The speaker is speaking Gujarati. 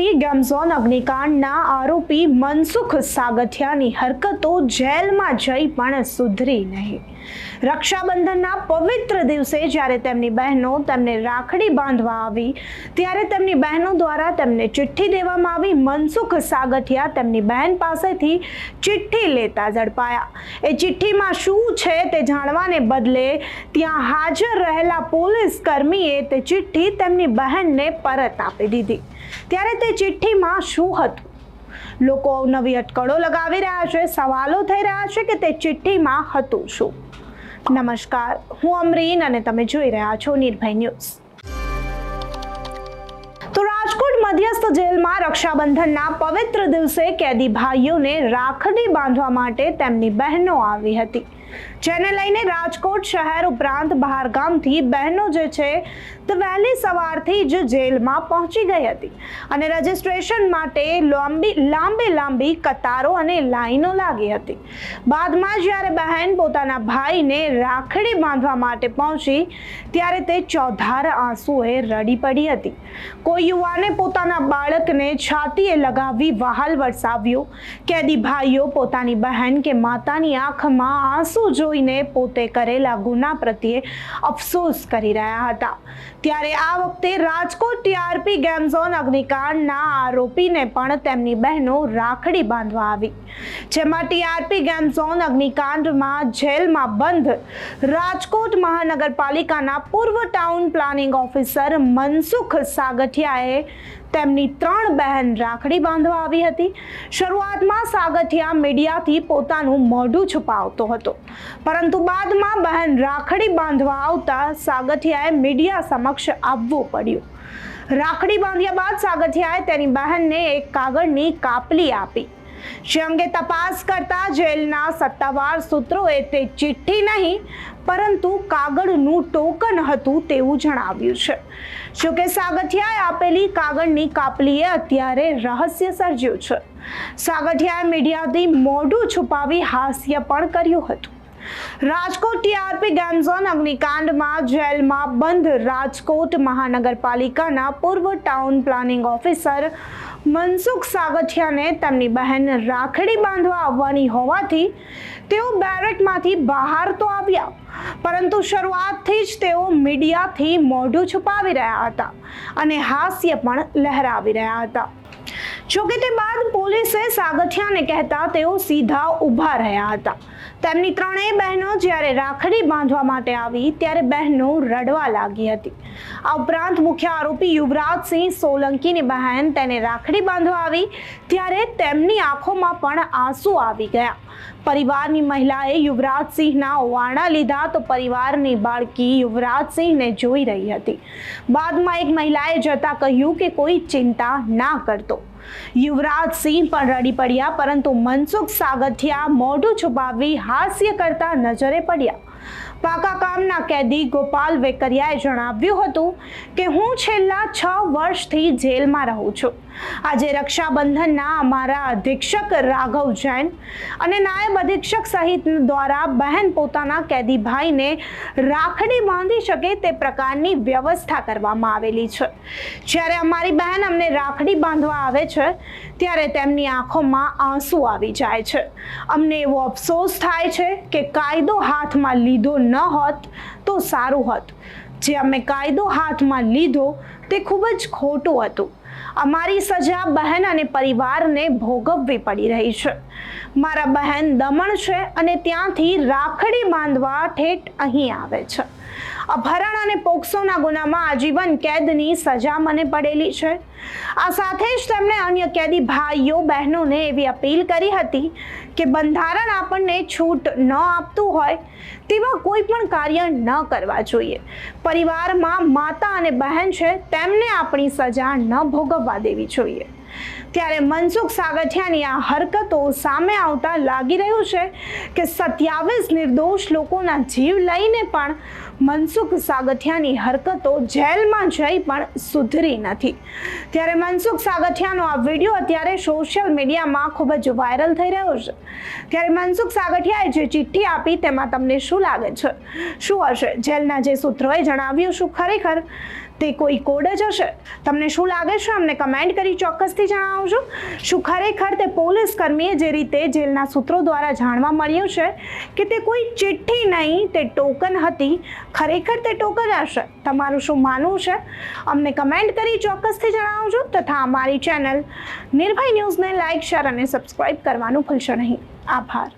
રાજકોટ ગેમઝોન અગ્નિકાંડના આરોપી મનસુખ સાગઠિયાની હરકતો જેલમાં જઈ પણ સુધરી નહીં. રક્ષાબંધનના પવિત્ર દિવસે જ્યારે તેમની બહેનો તેમને રાખડી બાંધવા આવી, ત્યારે તેમની બહેનો દ્વારા તેમને ચિઠ્ઠી દેવામાં આવી. મનસુખ સાગઠિયા તેમની બહેન પાસેથી ચિઠ્ઠી લેતા ઝડપાયા. એ ચિઠ્ઠીમાં શું છે તે જાણવાને બદલે ત્યાં હાજર રહેલા પોલીસ કર્મીએ તે ચિઠ્ઠી તેમની બહેનને પરત આપી દીધી. ત્યારે તે ચિઠ્ઠીમાં શું હતું? લોકો નવી અટકળો લગાવી રહ્યા છે, સવાલો થઈ રહ્યા છે કે તે ચિઠ્ઠીમાં હતું શું? નમસ્કાર, હું અમરીન અને તમે જોઈ રહ્યા છો નિર્ભય ન્યૂઝ. તો રાજકોટ મધ્યસ્થ જેલમાં રક્ષાબંધનના પવિત્ર દિવસે કેદી ભાઈઓને રાખડી બાંધવા માટે તેમની બહેનો આવી હતી. જેને લઈને રાજકોટ શહેર ઉપરાંત બહારગામથી બહેનો જે છે તે વહેલી સવારથી જ જેલમાં પહોંચી ગઈ હતી. અને રજીસ્ટ્રેશન માટે લાંબી લાંબી લાંબી કતારો અને લાઈનો લાગી હતી. બાદમાં જ્યારે બહેન પોતાના ભાઈને રાખડી બાંધવા માટે પહોંચી, ત્યારે તે ચોધાર આંસુએ રડી પડી હતી. કોઈ યુવાને પોતાના બાળકને છાતીએ લગાવી વહાલ વરસાવ્યો. કેદી ભાઈઓ પોતાની બહેન કે માતાની આંખમાં આંસુ જોઈને પોતે કરેલા ગુના પ્રત્યે અફસોસ કરી રહ્યા હતા. ત્યારે આ વખતે રાજકોટ ટીઆરપી ગેમ અગ્નિકાંડના આરોપીને પણ તેમની બહેનો રાખડી બાંધવા આવી. જેમાં ટીઆરપી ગેમ ઝોન અગ્નિકાંડમાં જેલમાં બંધ રાજકોટ મહાનગરપાલિકાના પૂર્વ ટાઉન પ્લાનિંગ ઓફિસર મનસુખ સાગઠિયાએ તેમની ત્રણ બહેન રાખડી બાંધવા આવી હતી. શરૂઆતમાં સાગઠિયા મીડિયાથી પોતાનું મોઢું છુપાવતો હતો. પરંતુ બાદમાં બહેન રાખડી બાંધવા આવતા સાગઠિયાએ મીડિયા સમક્ષ આવવું પડ્યું. રાખડી બાંધ્યા બાદ સાગઠિયાએ તેની બહેનને એક કાગળની કાપલી આપી. જે અંગે તપાસ કરતા જેલના સત્તાવાર સૂત્રોએ તે ચિઠ્ઠી નહીં, પરંતુ કાગળનું ટોકન હતું તેવું જણાવ્યું છે. જોકે સાગઠિયાએ આપેલી કાગળની કાપલીએ અત્યારે રહસ્ય સર્જ્યું છે. સાગઠિયાએ મીડિયાથી મોઢું છુપાવી હાસ્ય પણ કર્યું હતું. રાજકોટ ટીઆરપી ગેમઝોન અગ્નિકાંડમાં જેલમાં બંધ રાજકોટ મહાનગરપાલિકાના પૂર્વ ટાઉન પ્લાનિંગ ઓફિસર મનસુખ સાગઠિયાને તેમની બહેન રાખડી બાંધવા આવવાની હોવાથી તેઓ બેરેકમાંથી બહાર તો આવ્યા, પરંતુ શરૂઆતથી જ તેઓ મીડિયાથી મોઢું છુપાવી રહ્યા હતા અને હાસ્ય પણ લહેરાવી રહ્યા હતા. જોકે તે બાદ પોલીસે સાગઠિયાને કહેતા તેઓ સીધા ઊભા રહ્યા હતા. તેમની ત્રણેય બહેનો જ્યારે રાખડી બાંધવા માટે આવી, ત્યારે બહેનો રડવા લાગી હતી. આ ઉપરાંત મુખ્ય આરોપી યુવરાજસિંહ સોલંકીની બહેન તેને રાખડી બાંધવા આવી, ત્યારે તેમની આંખોમાં પણ આંસુ આવી ગયા. પરિવારની મહિલાએ યુવરાજસિંહના વાણા લીધા તો પરિવારની બાળકી યુવરાજસિંહને જોઈ રહી હતી. બાદમાં એક મહિલાએ જતા કહ્યું કે કોઈ ચિંતા ના કરતો. યુવરાજસિંહ પણ રડી પડ્યા, પરંતુ મનસુખ સાગઠિયા મોઢું છુપાવી હાસ્ય કરતા નજરે પડ્યા. પાકા કામના કેદી ગોપાલ વેકરિયાએ જણાવ્યું હતું કે, હું છેલ્લા છ વર્ષથી જેલમાં રહું છું. આજે રક્ષાબંધનના અમારા અધિક્ષક રાઘવ જૈન અને નાયબ અધિક્ષક સહિત દ્વારા બહેન પોતાના કેદી ભાઈને રાખડી બાંધી શકે તે પ્રકારની વ્યવસ્થા કરવામાં આવેલી છે. જ્યારે અમારી બહેન અમને રાખડી બાંધવા આવે છે, ત્યારે તેમની આંખોમાં આંસુ આવી જાય છે. અમને એવો અફસોસ થાય છે કે કાયદો હાથમાં લીધો ન હોત તો સારું હોત. જે અમે કાયદો હાથમાં લીધો તે ખૂબ જ ખોટું હતું. અમારી સજા બહેન અને પરિવારને ભોગવવી પડી રહી છે. મારા બહેન દમણ છે અને ત્યાંથી રાખડી બાંધવા ઠેઠ અહીં આવે છે. અપહરણ અને પોક્સોના ગુનામાં આજીવન કેદની સજા મને પડેલી છે. આ સાથે જ તેમણે અન્ય કેદી ભાઈઓ, બહેનોને એવી અપીલ કરી હતી કે બંધારણ આપણને છૂટ ન આપતું હોય તેવા કોઈ પણ કાર્ય ન કરવા જોઈએ. પરિવારમાં માતા અને બહેન છે, તેમને આપણી સજા ન ભોગવવા દેવી જોઈએ. ત્યારે મનસુખ સાગઠિયાની આ હરકતો સામે આવતા લાગી રહ્યું છે કે સત્યાવીસ નિર્દોષ લોકોના જીવ લઈને પણ મનસુખ સાગઠિયાની હરકતો જેલમાં જઈ પણ સુધરી નથી. ત્યારે મનસુખ સાગઠિયાનો આ વીડિયો અત્યારે સોશિયલ મીડિયામાં ખૂબ જ વાયરલ થઈ રહ્યો છે. ત્યારે મનસુખ સાગઠિયાએ જે ચિઠ્ઠી આપી તેમાં તમને શું લાગે છે? શું હશે? જેલના જે સૂત્રોએ જણાવ્યું શું ખરેખર તે કોઈ કોડ જ હશે? તમને શું લાગે છે? અમને કમેન્ટ કરી ચોક્કસથી જણાવજો. શું ખરેખર તે પોલીસ કર્મીએ જે રીતે જેલના સૂત્રો દ્વારા જાણવા મળ્યું છે કે તે કોઈ ચિઠ્ઠી નહીં, તે ટોકન હતી ખરેખર તે ટોકન હશે તમારું શું માનવું છે? અમને કમેન્ટ કરી ચોક્કસથી જણાવજો તથા અમારી ચેનલ નિર્ભય ન્યૂઝને લાઇક, શેર અને સબસ્ક્રાઇબ કરવાનું ભૂલશો નહીં. આભાર.